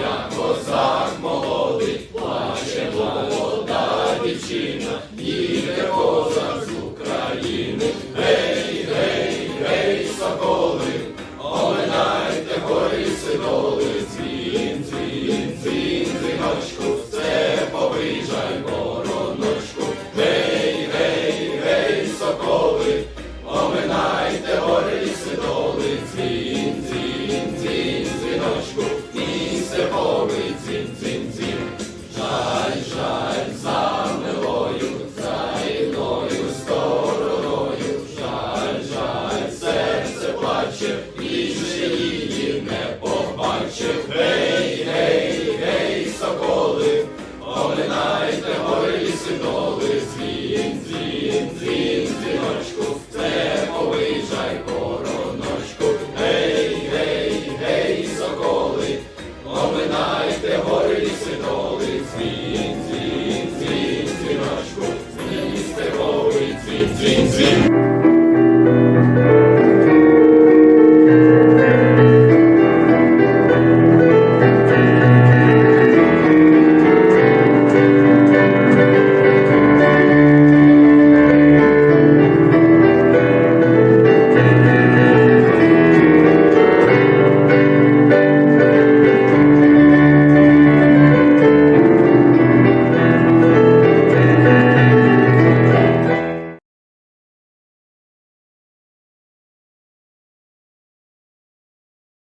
коня козак молодий, плаче молода дівчина, їде козак з України. Степовий цін, цін, цін, жаль, жаль, за милою, за іною стороною, жаль, жаль, серце плаче. vem vem.